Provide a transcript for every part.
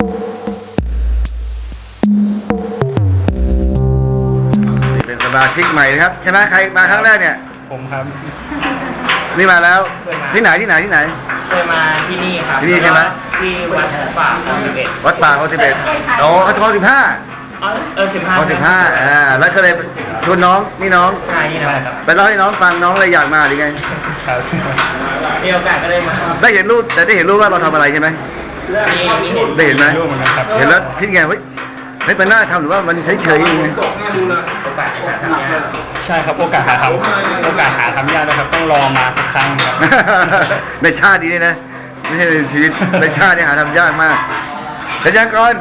นี่เป็นสมาชิกใหม่นะครับใช่ไหมใครมาครั้งแรกเนี่ย ผมครับ นี่มาแล้ว เคยมา ที่ไหนที่ไหนที่ไหน เคยมาที่นี่ครับที่นี่ใช่ไหม ที่วัดป่าคลองสิบเอ็ดวัดป่าคลองสิบเอ็ดโอ้เขาคลองสิบห้าเออเออสิบห้าคลองสิบห้าอ่าแล้วก็เลยชวนน้องนี่น้อง ใช่นี่นะครับไปเล่าให้น้องฟังน้องเลยอยากมาหรือไง ครับมีโอกาสก็เลยมาได้เห็นรูปแต่ได้เห็นรูปว่าเราทำอะไรใช่ไหม มีมีเห็นได้เห็นไหมรูปเหมือนกันครับเห็นแล้วคิดไงเฮ้ยเฮ้ยมันน่าทำหรือว่ามันเฉยเฉยๆยังไงโอกาสหาทำงานใช่ครับโอกาสหาทำโอกาสหาทำยากนะครับ ต้องรอมาสักครั้งครับ ในชาตินี้นะไม่ใช่ในชีวิตในชาตินี้หาทำยากมากสัญญาก่อน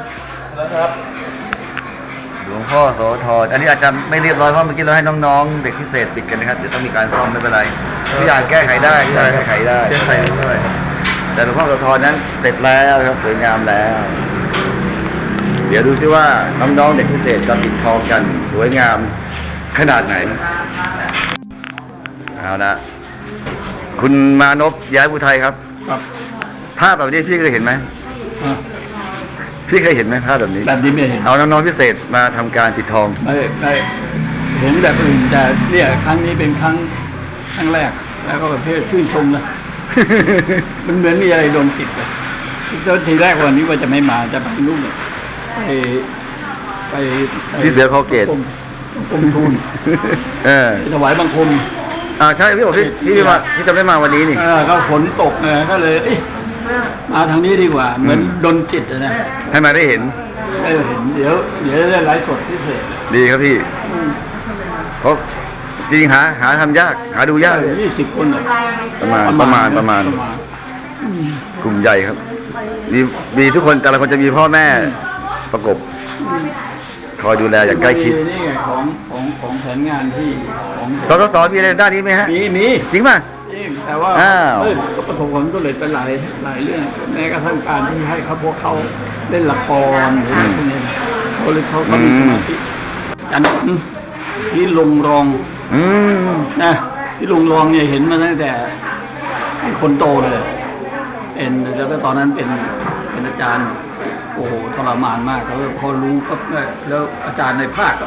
ครับหลวงพ่อโสธรอันนี้อาจจะไม่เรียบร้อยเพราะเมื่อกี้เราให้น้องๆ เด็กพิเศษปิดกันนะครับเดี๋ยวต้องมีการซ่อมไม่เป็นไรทุกอย่างแก้ไขได้ทุกอย่างแก้ไขได้แก้ไขได้ แต่หลวงพ่อโสธรนั้นเสร็จแล้วครับสวยงามแล้ว เดี๋ยวดูซิว่าน้องๆเด็กพิเศษจะปิดทองกันสวยงามขนาดไหนเอาละคุณมานพย้ายภูไทยครับ ครับภาพแบบนี้พี่เคยเห็นไหมอะพี่เคยเห็นไหมภาพแบบนี้แบบนี้ไม่เห็นเอาน้องๆพิเศษมาทำการปิดทองไม่ได้เห็นแบบอื่นแต่เนี่ยครั้งนี้เป็นครั้งครั้งแรก แล้วก็ประเภทชื่นชมนะ มันเหมือนมีอะไรโดนจิตเลยตอนทีแรกวันนี้ว่าจะไม่มาจะไปนู่นเนี่ยไปไปไปที่เสือเขาเกตกรมกรมทุนเออไปถวายบังคมอ่าใช่พี่บอกพี่พี่มาพี่จะไม่มาวันนี้นี่เออก็ฝนตกเนี่ยก็เลยเอ๊ะมาทางนี้ดีกว่า เหมือนอืมดนจิตอะนะให้มาได้เห็นได้เห็นเดี๋ยว เดี๋ยวจะได้ไลฟ์สดพิเศษดีครับพี่เพราะ จริงหาหาทำยาก หาดูยาก ยี่สิบคนเหรอประมาณประมาณประมาณอืมกลุ่มใหญ่ครับ มีมีทุกคนแต่ละคนจะมีพ่อแม่ประกบ คอยดูแลอย่างใกล้ชิดนี่ไงของของของแผนงานที่ของสสสมีอะไรด้านนี้ไหมฮะ มีมีจริงป่ะ จริงแต่ว่าอ้าว เออก็ประสบผลก็เลยเป็นหลายหลายเรื่องแม้กระทั่งการที่ให้เขาพวกเขาเล่นละครหรืออะไรพวกนี้นะเขาเลยเขาก็มีสมาธิอันนั้นที่ลงรอง อืมนะที่ลุงรองเนี่ยเห็นมาตั้งแต่คนโตเลย เป็นแล้วก็ตอนนั้นเป็นเป็นอาจารย์ โอ้โหทรมานมากแล้วพอรู้ก็แล้วอาจารย์ในภาคก็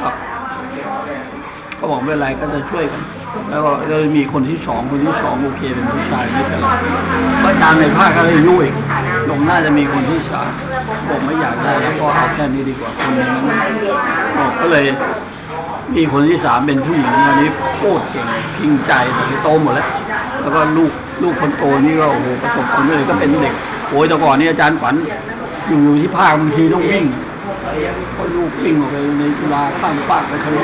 ก็บอกไม่เป็นไรก็จะช่วยกัน แล้วก็เลยมีคนที่สองคนที่สองโอเคเป็นผู้ชายไม่เป็นไรอาจารย์ในภาคก็เลยยุ่ยลงน่าจะมีคนที่สามบอกไม่อยากได้แล้วก็เอาแค่นี้ดีกว่าคนนี้บอกก็เลย มีคนที่สามเป็นผู้หญิงอันนี้โคตรเก่งจริงใจแต่โตหมดแล้ว แล้วก็ลูกลูกคนโตนี่ก็โอ้โหประสบความสำเร็จก็เป็นเด็กโอ้ยแต่ก่อนนี่อาจารย์ฝันอยู่อยู่ที่ภาคบางทีต้องวิ่งเพราะลูกวิ่งออกไปในจุฬาข้ามฟากไปทะลุ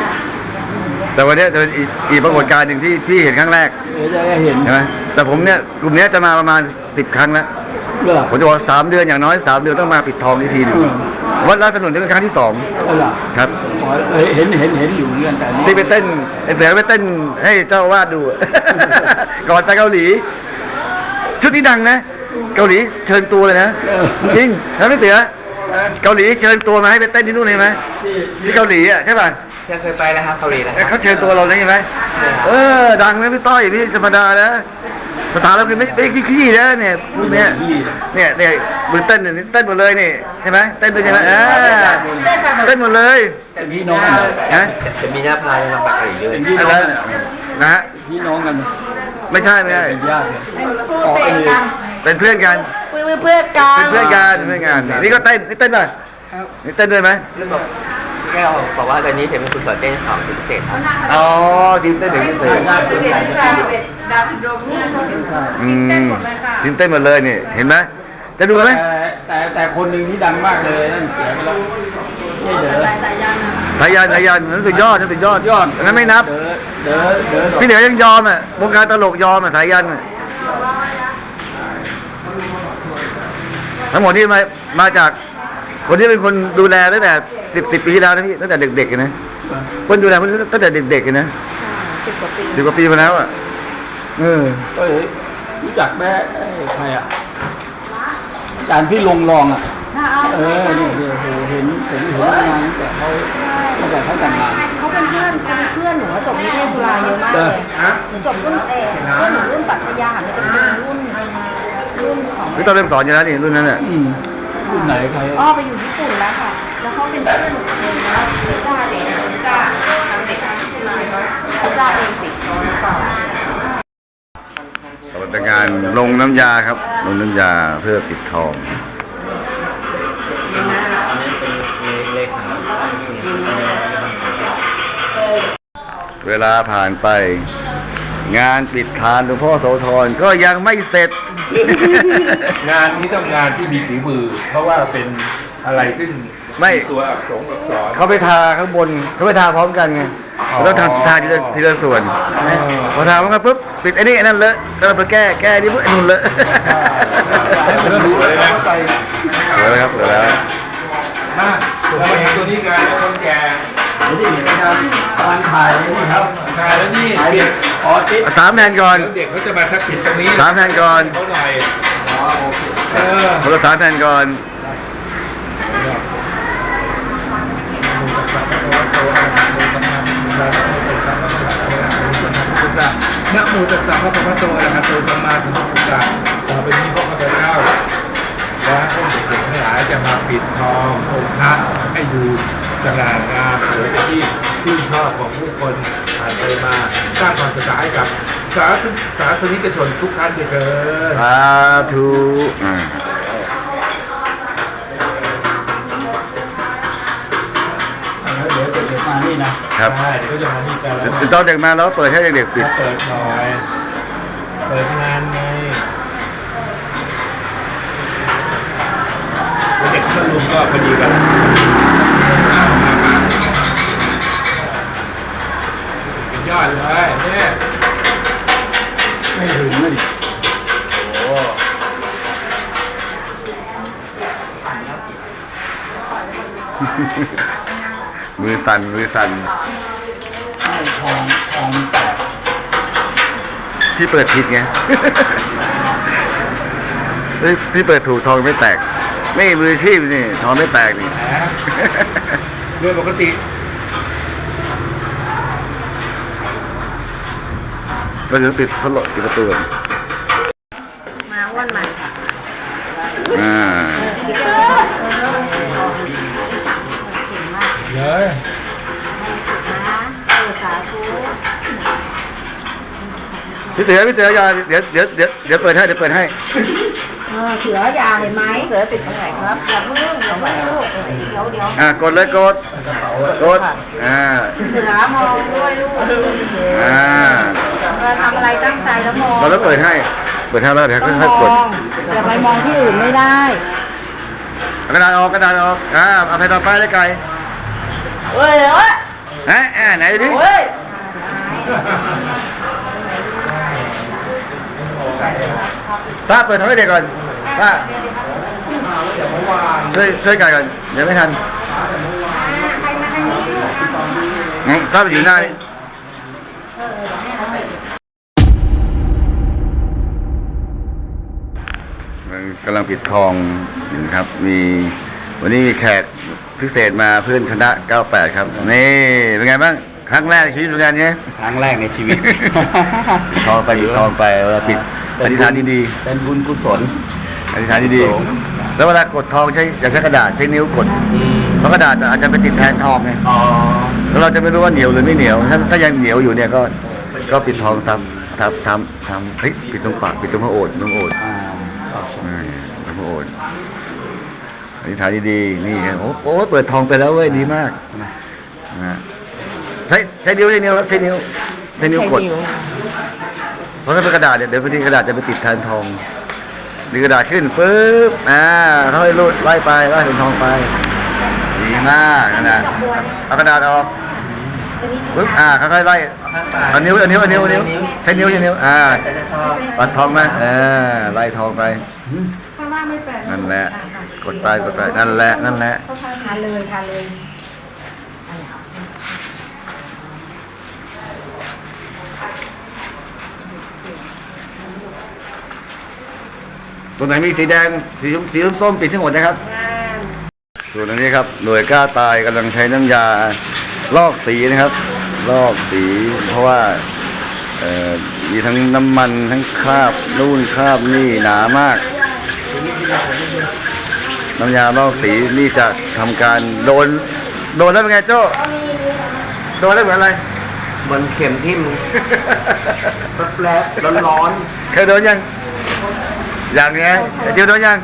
แต่วันเนี้ยจะเป็นอีกอีกปรากฏการณ์หนึ่งที่พี่เห็นครั้งแรกเดี๋ยวจะได้เห็นใช่ไหมแต่ผมเนี่ยกลุ่มเนี้ยจะมาประมาณสิบครั้งแล้วเลือกผมจะบอกสามเดือนอย่างน้อยสามเดือนต้องมาปิดทองทีทีหนึงอืมวัดราชถนนนี่เป็นครั้งที่สองเออครับ อ๋อเออเห็นเห็นเห็นอยู่เหมือนกันแต่อันนี่ที่ไปเต้นไอ้เสือไปเต้นให้เจ้าอาวาดดู ก่อนไปเกาหลี ชุดนี้ดังนะ เกาหลีเชิญตัวเลยนะ จริงแล้วไม่เสือ เกาหลีเชิญตัวมาให้ไปเต้นที่นู่นเห็นไหมที่เกาหลีอะใช่ป่ะเคยไปแล้วครับเกาหลีแล้วเอ้ยเขาเชิญตัวเราเลยใช่ไหมเออ ดังนะพี่ต้อยพี่ธรรมดานะ ภาษาเราคือไม่ไม่ขี้ขี้นะเนี่ยพวกเนี่ยเนี่ยเนี่ยมือเต้นเนี่ยเต้นหมดเลยนี่ใช่ไหมเต้นด้วยใช่ไหมเออเต้นหมดเลยเป็นพี่น้องกันฮะจะมีหน้าพายมาปักเกาหลีด้วยเป็นพี่น้อะองไรกันนะฮะพี่น้องกัน ไม่ใช่ไม่ใช่เป็นญาติกันอ๋อเออเป็นเพื่อนกันเพื่อนเพื่อนกัเป็นนเพื่อนกันเป็นเพื่อนกันนี่ก็เต้นนี่เต้นป่ะครับนี่เต้นด้วยไหมบอก แก้วบอกว่าตอนนี้เห็นเป็นคุณสอนเต้นสองพิเศษครับอ๋อทีมเต้นถึงพิเศษดาวซินโดรมเนี่ยอืมทีมเต้นหมดเลยนี่เห็นไหมจะดูไหมแต่แต่แต่คนหนึ่งที่ดังมากเลยนั่นเสียไปแล้วนี่เด๋อสายันสายันนั่นสุดยอดนั่นสุดยอดยอดอันนั้นไม่นับเด๋อเด๋อเด๋อพี่เหนือยังยอมอะวงการตลกยอมอะสายันอะทั้งหมดที่มามาจากคนที่เป็นคนดูแลตั้งแต่ สิบสิบปีที่แล้วนะพี่ตั้งแต่เด็กๆอะนะคนดูแลมันตั้งแต่เด็กๆอะนะสิบกว่าปีสิบกว่าปีมาแล้วอะเออเอ้ยรู้จักแม่ไอ้ใครอะอาจารย์พี่ลงรองอะเออเนี่ยเดี๋ยวโหเห็นผมเห็นมานานตั้งแต่เขาตั้งแต่เขาแต่งงานเขาเป็นเพื่อนเขาเป็นเพื่อนหนูว่าจบนิเทศจุฬาเยอะมากเลยหนูจบรุ่นเอกเพื่อนหนูรุ่นปรัชญาค่ะมันเป็นรุ่นรุ่นของพี่ต้นเริ่มสอนอยู่แล้วนี่รุ่นนั้นอะอืมรุ่นไหนใครอ้อไปอยู่ญี่ปุ่นแล้วค่ะ แล้วเขาเป็นเพื่อนหนูเลยนะจ้าเด็กจ้าทำเด็กทำที่ไรเนาะจ้าเองสิเขาหรือเปล่าต่อไปงานลงน้ำยาครับ ลงน้ำยาเพื่อปิดทองเป็นเลขาเวลาผ่านไป งานปิดทานหลวงพ่อโสธรก็ยังไม่เสร็จ งานนี้ต้องงานที่มีฝีมือ เพราะว่าเป็นอะไรซึ่ง ไม่ ตัวอักษรอักษรเขาไปทาข้างบนเขาไปทาพร้อมกันไงอ๋อแล้วทำทาทีละทีละส่วนอ๋อพอทาพร้อมกันปุ๊บปิดไอ้นี่ไอ้นั่นเลอะก็เราไปแก้แก้นี่ปุ๊บไอ้นู่นเลอะให้มันดูเลยนะเหลือแล้วครับเหลือแล้วมาเรามาเห็นตัวนี้กันคนแก่นี่นะครับการถ่ายนี่ครับถ่ายแล้วนี่ถ่ายเด็กอ๋อติ๊กเอาสามแผ่นก่อนเด็กเขาจะมาทักผิดตรงนี้สามแผ่นก่อน เขาหน่อยอ๋อโอเคเออ คนละสามแผ่นก่อน นะโมตัสสะพระพุทธโตอะระหะโตสัมมาสัมพุทธัสสะต่อไปนี้พวกข้าพเจ้าและพวกเด็กๆทั้งหลายจะมาปิดทององค์พระให้ดูสง่างามสวยเป็นที่ชื่ชอบของผู้คนผ่านไปมาสร้างความสนให้กับสาธุสาสนิกชนทุกท่านเถิดสาธุ มานี่นะครับ ใช่เดี๋ยวก็จะมาที่กันเดี๋ยวตอนเด็กมาเราก็เปิดให้เด็กๆปิด เปิดหน่อยเปิดงานไงเด็กขึ้นลุมก็พอดีกันมามามาเป็นยอดเลยเนี่ยไม่ถึงนะดิโอ้ มือสั่นมือสั่นให้ทองทองแตกพี่เปิดผิดไง เฮ้ยพี่เปิดถูกทองไม่แตก ไม่มืออาชีพนี่ทองไม่แตกนี่แหมเรื่องปกติ เราจะปิดพัดลมปิดประตูก่อนมาวันใหม่ค่ะอ่าเก่งมาก เลยนะเออสาธุพี่เสือพี่เสืออย่าเดี๋ยวเดี๋ยวเดี๋ยวเดี๋ยวเปิดให้เดี๋ยวเปิดให้เออเสือยาเห็นไหมเสือติดตรงไหนครับอย่าเพิ่งอย่าเพิ่งลูกเดี๋ยวเดี๋ยวอ่ากดเลยกดกดอ่าเสือมองด้วยลูกอ่าเออทำอะไรตั้งใจแล้วมองเราแล้วเปิดให้ เปิดให้แล้วเดี๋ยวต้องมค่อยๆกดองอย่าไปมองที่อื่นไม่ได้เอากระดาษออกกระดาษออกอ่าเอาไปต่อไปได้ไกล เฮ้ยเฮ้ยฮะอ่าไหนดูดิเฮ้ยป้าเปิดทำให้เด็กก่อนป้าช่วยช่วยกันก่อนเดี๋ยวไม่ทันใครมาทางนี้ลูกงั้นป้าไปอยู่หน้านี่มันกำลังปิดทองอยู่นะครับ มีวันนี้มีแขก พิเศษมาเพื่อนคณะ 98 ครับ นี่เป็นไงบ้าง ครั้งแรกในชีวิตเหมือนกันเนี่ยครั้งแรกในชีวิต ทองไปปิดทองไปเวลาปิดอธิษฐานดีเป็นบุญกุศลๆอธิษฐานดีๆแล้วเวลากดทองใช้อย่าใช้กระดาษใช้นิ้วกดอืมเพราะกระดาษอาจจะไปติดแทนทองไงอ๋อแล้วเราจะไม่รู้ว่าเหนียวหรือไม่เหนียว ถ้าถ้ายังเหนียวอยู่เนี่ยก็ก็ปิดทองซ้ำทำทำทำเฮ้ยปิดตรงปากปิดตรงพระโอษฐ์ตรงพระโอษฐ์อ่าครับอืมตรงพระโอษฐ์ อธิษฐานดีๆนี่ไงโอ้โหเปิดทองไปแล้วเว้ยดีมากนะฮะใช้ใช้นิ้วใช้นิ้วใช้นิ้วใช้นิ้วกดเพราะถ้าเป็นกระดาษเนี่ยเดี๋ยวพอดีกระดาษจะไปติดแทนทองดึงกระดาษขึ้นปุ๊บอ่าค่อยๆรูดไล่ไปไล่ถึงทองไป ดีมากนั่นแหละเอากระดาษออกปุ๊บอ่าค่อยๆไล่เอานิ้วเอานิ้วเอานิ้วเอานิ้วใช้นิ้วใช้นิ้วอ่าปัดทองไหมเออไล่ทองไปข้างล่างไม่แปลกนั่นแหละ กดไปกดไปนั่นแหละ นั่นแหละทานเลยทานเลยตรงไหนมีสีแดง สีสีส้มๆปิดทั้งหมดนะครับส่วนอันนี้ครับ หน่วยกล้าตายกำลังใช้น้ำยา ลอกสีนะครับ ลอกสี เพราะว่าเอ่อมีทั้งน้ำมันทั้งคราบนู่นคราบนี่หนามาก น้ำยาล่อกสีนี่จะทำการโดน โดนแล้วเป็นไงโจ้โดนแล้วเหมือนอะไรบนเข็มทิ่มแป๊บร้อนร้อนเคยโดนยังอย่างเงี้ยเจียวโดนยัง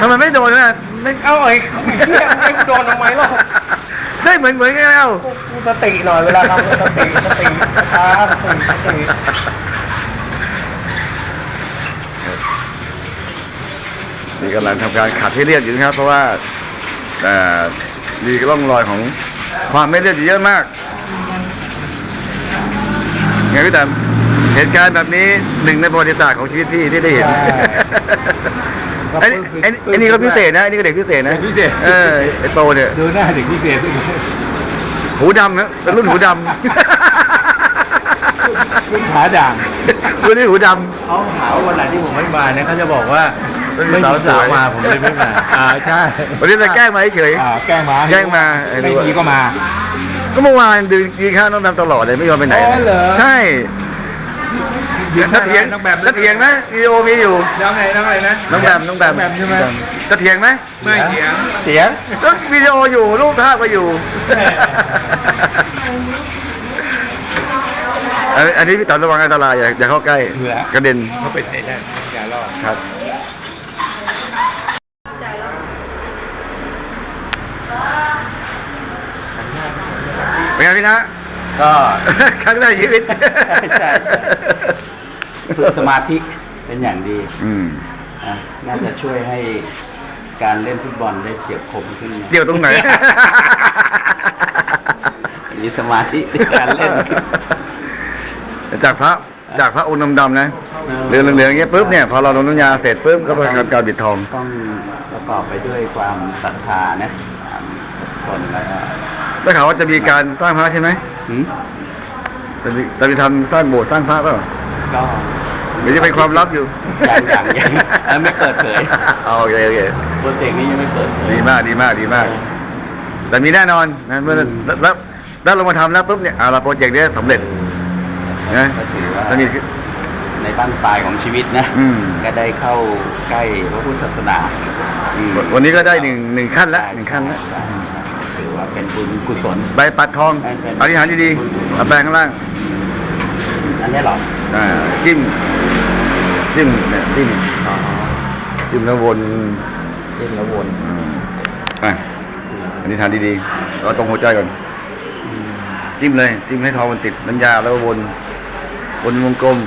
ทำไมไม่โดนอะไม่เอาไอ้เหี้ยไม่โดนทำไมล่ะได้เหมือนเหมือนกันแล้วสติหน่อยเวลาทำสติสติช้าสติสติ นี่กำลังทำการขัดให้เรียบอยู่นะครับ เพราะว่าเอ่อมีร่องรอยของความไม่เรียบอยู่เยอะมากไงพี่ต๋มเหตุการณ์แบบนี้หนึ่งในประวัติศาสตร์ของชีวิตพี่ที่ได้เห็นไอ้นี่ไอ้นี่ไอ้นี่ก็พิเศษนะไอ้นี่ก็เด็กพิเศษนะพิเศษเออไอ้โตเนี่ยดูหน้าเด็กพิเศษหูดำนะเป็นรุ่นหูด รุ่นขาด่างำรุ่นนี้หูดเขาหาว่าวันไหนที่ผมไม่มาเนี่ยเขาจะบอกว่าไม่มีไม่มีสาสาววๆมาผมเลยไม่มาอ่าใช่ำวันนี้จะแกล้งมาเฉยอ่าแกล้งมาแกล้งมาไม่มีก็มาๆก็เมื่อวานดึงกินข้าวน้องดำตลอดเลยไม่ยอมไปไหนอ๋อเหรอใช่ยืนถ้าเถียงน้องแบบถ้าเถียงนะวิดีโอมีอยู่น้องไงน้องอะไรนะน้องแบบน้องแบบใช่ไหมจะเถียงไหมไม่เถียงเถียงก็วิดีโออยู่รูปภาพก็อยู่แหม่ อันอันนี้พี่ต๋อระวังอันตรายอย่าอย่าเข้าใกล้เหลือกระเด็นเขาเป็นไอ้นั่นยาล่อครับ เป็นไงพี่นะ ก็ ครั้งแรกในชีวิตใช่ ฝึกสมาธิเป็นอย่างดีอืมอะน่าจะช่วยให้การเล่นฟุตบอลได้เฉียบคมขึ้นนะเกี่ยวตรงไหน มีสมาธิในการเล่น จากพระจากพระองค์ดำๆนะเออเหลืองเหลืองๆอย่างเงี้ยปุ๊บเนี่ยพอเราลงน้ำยาเสร็จปุ๊บก็เป็นการการบิดทองต้องประกอบไปด้วยความศรัทธานะตามคนแล้วก็ได้ข่าวว่าจะมีการสร้างพระใช่ไหมหืมจะมีจะมีทำสร้างโบสถ์สร้างพระเปล่าก็หรือจะเป็นความลับอยู่ยังยังยังเออไม่เปิดเผยเอาโอเคโอเคโปรเจกต์นี้ยังไม่เปิดเผยดีมากดีมากดีมาก แต่มีแน่นอนนะเมื่อแล้วแล้วแล้วลงมาทำแล้วปุ๊บเนี่ยเอาละโปรเจกต์นี้สำเร็จ นะก็ถือว่าแล้วมีในบ้านปลายของชีวิตนะอืม ก็ได้เข้าใกล้พระพุทธศาสนาอืมวันนี้ก็ได้หนึ่งหนึ่งขั้นละหนึ่งขั้นละใช่ถือว่าเป็นบุญกุศล ใบปัดทองเป็นเป็นอธิษฐานดีๆเอาแปรงข้างล่าง อันนี้เหรออ่าจิ้มจิ้มเนี่ยจิ้มอ๋อจิ้มแล้ววนเล่นแล้ววนอะอธิษฐานดีๆเราตรงหัวใจก่อน อืมจิ้มเลย จิ้มให้ทองมันติดน้ำยาแล้วก็วน บนวงกลม